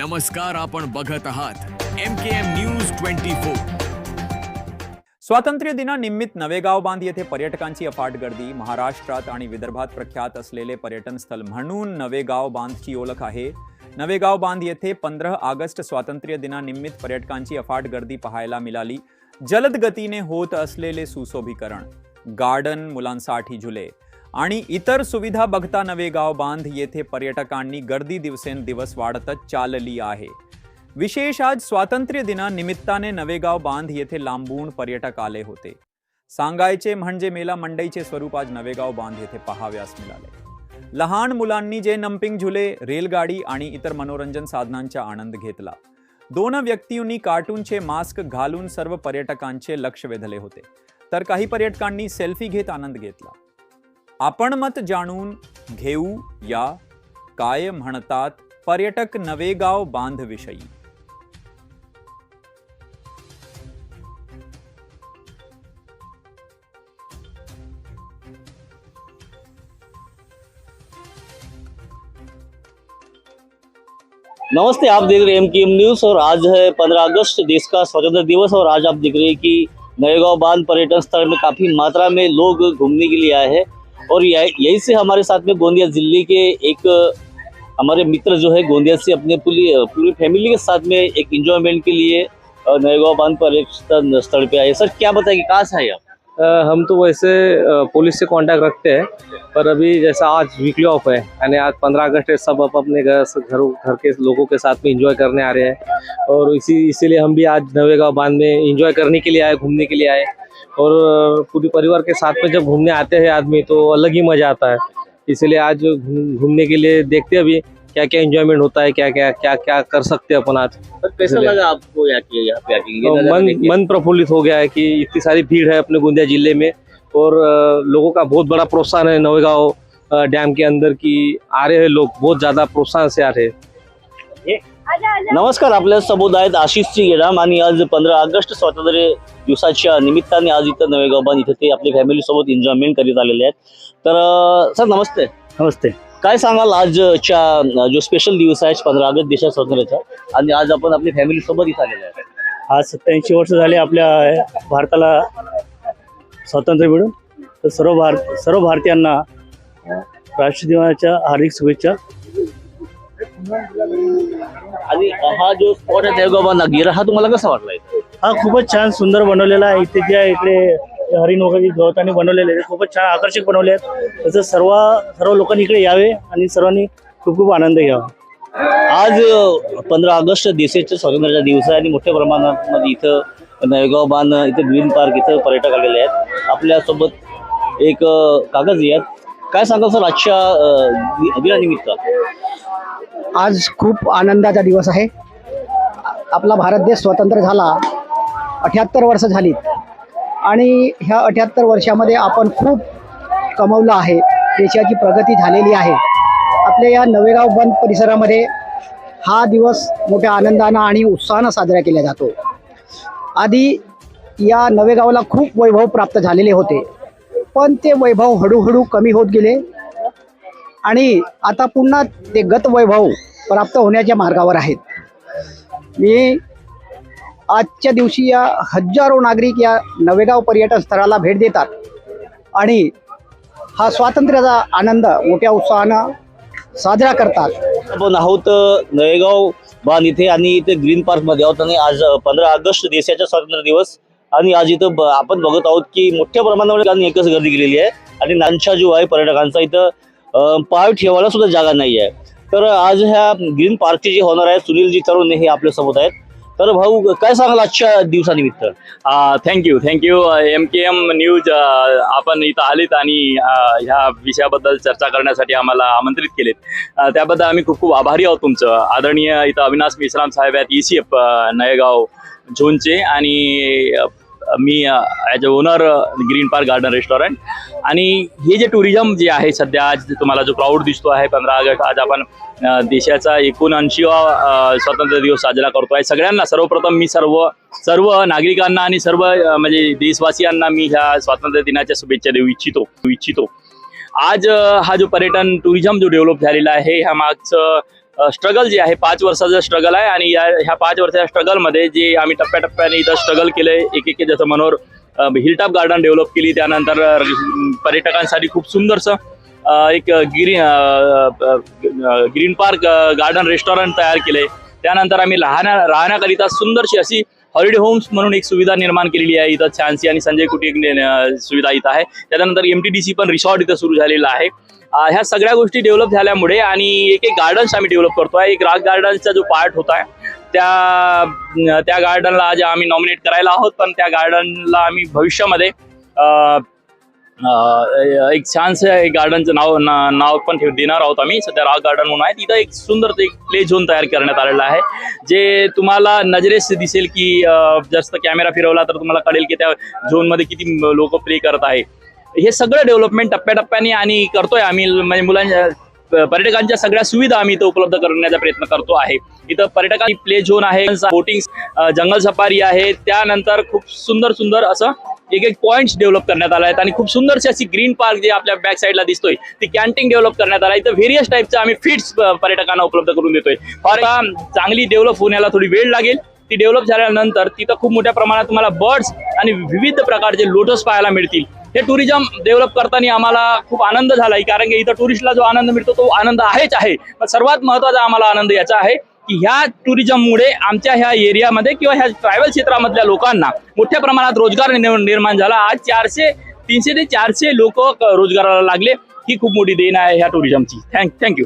नमस्कार, आपण बघत आहात M K M news twenty four स्वातंत्र्य दिनानिमित्त नवेगाव बाँध येथे पर्यटकांची अफाट गर्दी. महाराष्ट्रात आणि विदर्भात प्रख्यात असलेले पर्यटन स्थळ म्हणून नवेगाव बांधची ओळख आहे. नवेगाव बाँध येथे पंधरा ऑगस्ट स्वातंत्र्य दिनानिमित्त पर्यटकांची अफाट गर्दी पाहायला मिळाली. जलद गतीने होत असलेले सुशोभीकरण. गार्डन मुलांसाठी झुले. आणि इतर सुविधा बघता नवेगाव बांध येथे पर्यटकांनी गर्दी दिवसेंदिवस वाढतच चालली आहे. विशेष आज स्वातंत्र्य दिनानिमित्ताने नवेगाव बांध येथे लांबून पर्यटक आले होते. सांगायचे म्हणजे मेला मंडईचे स्वरूप आज नवेगाव बांध येथे पहाव्यास मिळाले. लहान मुलांनी जे नंपिंग झुले रेलगाडी आणि इतर मनोरंजन साधनांचा आनंद घेतला. दोन व्यक्तींनी कार्टूनचे मास्क घालून सर्व पर्यटकांचे लक्ष वेधले होते. तर काही पर्यटकांनी सेल्फी घेत आनंद घेतला. आपण मत जाणून घेऊ या काय म्हणतात पर्यटक नवेगाव बाँध विषयी नमस्ते, आप देख रहे हैं एम के एम न्यूज़ और आज है पंद्रह अगस्त, देश का स्वतंत्रता दिवस और आज आप देख रहे हैं कि नएगांव बाँध पर्यटन स्थल में काफ़ी मात्रा में लोग घूमने के लिए आए हैं। और यह- से हमारे साथ में गोंदिया ज़िले के एक, हमारे मित्र जो है गोंदिया से अपने पूरी पूरी फैमिली के साथ में एक इंजॉयमेंट के लिए नएगांव बाँध पर्यटन स्थल पे आए। सर, क्या बताएँगे, कहाँ से आए आप? हम तो वैसे पुलिस से कांटेक्ट रखते हैं, पर अभी जैसा आज वीकली ऑफ़ है, यानी आज पंद्रह अगस्त है, सब अब अपने घर घर घर के लोगों के साथ में एंजॉय करने आ रहे हैं। और इसी, इसीलिए हम भी आज नवेगांव बाँध में एंजॉय करने के लिए आए, घूमने के लिए आए। और पूरी परिवार के साथ में जब घूमने आते हैं आदमी तो अलग ही मज़ा आता है। इसीलिए आज घूमने के लिए देखते हैं अभी क्या क्या एंजॉयमेंट होता है क्या क्या क्या क्या कर सकते हैं अपन आज। कैसा लगा आपको यहाँ पे तो मन मन प्रफुल्लित हो गया है कि इतनी सारी भीड़ है अपने गोंदिया ज़िले में और लोगों का बहुत बड़ा प्रोत्साहन है नवेगांव डैम के अंदर की आ रहे हैं लोग बहुत ज़्यादा प्रोत्साहन से आ रहे हैं। नमस्कार आपल्या आहेत आशिषची गेडाम आणि आज पंधरा ऑगस्ट स्वातंत्र्य दिवसाच्या निमित्ताने आज इथं नवेगाव बांध इथे ते आपल्या फॅमिली सोबत एन्जॉयमेंट करीत आलेले आहेत. तर सर नमस्ते. नमस्ते. काय सांगाल आजच्या जो स्पेशल दिवस आहे पंधरा ऑगस्ट देशात स्वातंत्र्याचा? आणि आज आपण आपली फॅमिली सोबत इथं आलेले आहे आज सत्याऐंशी वर्ष झाले आपल्या भारताला स्वातंत्र्य मिळून. तर सर्व भारत सर्व भारतीयांना राष्ट्र दिनाच्या हार्दिक शुभेच्छा. आणि हा जो स्पॉट आहे नवेगाव बांध गिरा हा तुम्हाला कसा वाटला इथं? हा खूपच छान सुंदर बनवलेला आहे. इथे ज्या इकडे हरिण वगैरे गवतांनी बनवलेले आहेत. खूपच छान आकर्षक बनवले आहेत. त्याचं सर्व सर्व लोकांनी इकडे यावे आणि सर्वांनी खूप खूप आनंद घ्यावा. आज पंधरा ऑगस्ट देशाच्या स्वातंत्र्याचा दिवस आहे आणि मोठ्या प्रमाणात मध्ये इथं नवेगाव बांध इथं ग्रीन पार्क इथं पर्यटक आलेले आहेत. आपल्यासोबत एक अं, कागजी आहेत. काय सांगाल सर आजच्या अं, दि- दिनानिमित्त? आज खूप आनंदाचा दिवस आहे. आपला भारत देश स्वतंत्र झाला. अठ्याहत्तर वर्ष झाली आणि ह्या अठ्याहत्तर वर्षामध्ये आपण खूप कमवलं आहे. देशाची प्रगती झालेली आहे. आपल्या या नवेगाव बंद परिसरामध्ये हा दिवस मोठ्या आनंदानं आणि उत्साहानं साजरा केला जातो. आधी या नवेगावला खूप वैभव प्राप्त झालेले होते. पण ते वैभव हळूहळू कमी होत गेले. आणि आता पुन्हा ते गत वैभव प्राप्त होण्याच्या मार्गावर आहेत. मी आजच्या दिवशी या हजारो नागरिक या नवेगाव पर्यटन स्थळाला भेट देतात आणि हा स्वातंत्र्याचा आनंद मोठ्या उत्साहानं साजरा करतात. आपण आहोत नवेगाव बांध इथे आणि इथे ग्रीन पार्कमध्ये आहोत आणि आज पंधरा ऑगस्ट देशाचा स्वातंत्र्य दिवस आणि आज इथं ब- आपण बघत आहोत की मोठ्या प्रमाणावर एकच गर्दी केलेली आहे आणि नानछा जो आहे पर्यटकांचा इथं पाय ठेवायला सुद्धा जागा नाही आहे. तर आज ह्या ग्रीन पार्कचे जे होणार आहे सुनीलजी तरुण हे आपल्यासोबत आहेत. तर भाऊ काय सांगाल आजच्या दिवसानिमित्त? Thank you thank you M K M news आपण इथं आलेत आणि ह्या विषयाबद्दल चर्चा करण्यासाठी आम्हाला आमंत्रित केलेत. त्याबद्दल आम्ही खूप खूप आभारी आहोत तुमचं. आदरणीय इथं अविनाश मिश्राम साहेब आहेत ई सी एफ नयगाव झोनचे आणि मी as a owner green park garden restaurant आणि हे जे टुरिझम जे आहे सध्या आज तुम्हाला जो क्राऊड दिसतो आहे पंधरा ऑगस्ट आज आपण देशाचा एकोणऐंशीवा स्वातंत्र्य दिवस साजरा करतो आहे. सगळ्यांना सर्वप्रथम मी सर्व सर्व नागरिकांना आणि सर्व म्हणजे देशवासियांना मी ह्या स्वातंत्र्य दिनाच्या शुभेच्छा देऊ इच्छितो इच्छितो. आज हा जो पर्यटन टुरिझम जो डेव्हलप झालेला आहे ह्या मागचं स्ट्रगल जे आहे पाच वर्षाचं स्ट्रगल आहे आणि या ह्या पाच वर्षाच्या स्ट्रगलमध्ये जे आम्ही टप्प्याटप्प्याने इथं स्ट्रगल केलंय एक एक जसं मनोहर हिलटॉप गार्डन डेव्हलप केली त्यानंतर पर्यटकांसाठी खूप सुंदरसं एक green green park garden restaurant तयार केले त्यानंतर आम्ही राहण्या राहण्याकरिता सुंदरशी अशी हॉलिडे होम्स म्हणून एक सुविधा निर्माण केलेली आहे. इथं छानसी आणि संजय कुटी एक ने- सुविधा इथं आहे. त्यानंतर एम टी डी सी पण रिसॉर्ट इथं सुरू झालेला आहे. ह्या सगळ्या गोष्टी डेव्हलप झाल्यामुळे आणि एक एक गार्डन्स आम्ही डेव्हलप करतोय. एक राग गार्डन्सचा जो पार्ट होता त्या त्या गार्डनला आज आम्ही नॉमिनेट करायला आहोत. पण त्या गार्डनला आम्ही भविष्यामध्ये एक छानसं एक गार्डनचं नाव ना- नाव पण ठेव देणार आहोत आम्ही. सध्या रॉक गार्डन म्हणून आहे. तिथं एक सुंदर एक प्ले झोन तयार करण्यात आलेला आहे. जे तुम्हाला नजरेस दिसेल की जास्त कॅमेरा फिरवला तर तुम्हाला कळेल की त्या झोनमध्ये किती लोक प्ले करत आहे. हे सगळं डेव्हलपमेंट टप्प्याटप्प्याने आणि करतोय आम्ही. म्हणजे मुलांच्या पर्यटकांच्या सगळ्या सुविधा आम्ही इथं उपलब्ध करण्याचा प्रयत्न करतो आहे. इथं पर्यटकांची प्ले झोन आहे बोटिंग जंगल सफारी आहे. त्यानंतर खूप सुंदर सुंदर असं एक एक पॉईंट्स डेव्हलप करण्यात आला आहेत. आणि खूप सुंदरशी अशी ग्रीन पार्क जे आपल्या बॅक साईडला दिसतोय ती कॅन्टीन डेव्हलप करण्यात आला इथं व्हेरियस टाईपचं आम्ही फिट्स पर्यटकांना उपलब्ध करून देतोय. फॉर चांगली डेव्हलप होण्याला थोडी वेळ लागेल. ती डेव्हलप झाल्यानंतर तिथं खूप मोठ्या प्रमाणात तुम्हाला बर्ड्स आणि विविध प्रकारचे लोटस पाहायला मिळतील. हे टुरिझम डेव्हलप करताना आम्हाला खूप आनंद झालाय. कारण की इथं टुरिस्टला जो आनंद मिळतो तो आनंद आहेच आहे. पण सर्वात महत्त्वाचा आम्हाला आनंद याचा आहे की ह्या टुरिझममुळे आमच्या ह्या एरियामध्ये किंवा ह्या ट्रॅव्हल क्षेत्रामधल्या लोकांना मोठ्या प्रमाणात रोजगार निर्माण निर्माण झाला. आज चारशे तीनशे ते चारशे लोक रोजगाराला लागले. ही खूप मोठी देण आहे ह्या टुरिझमची थँक थँक्यू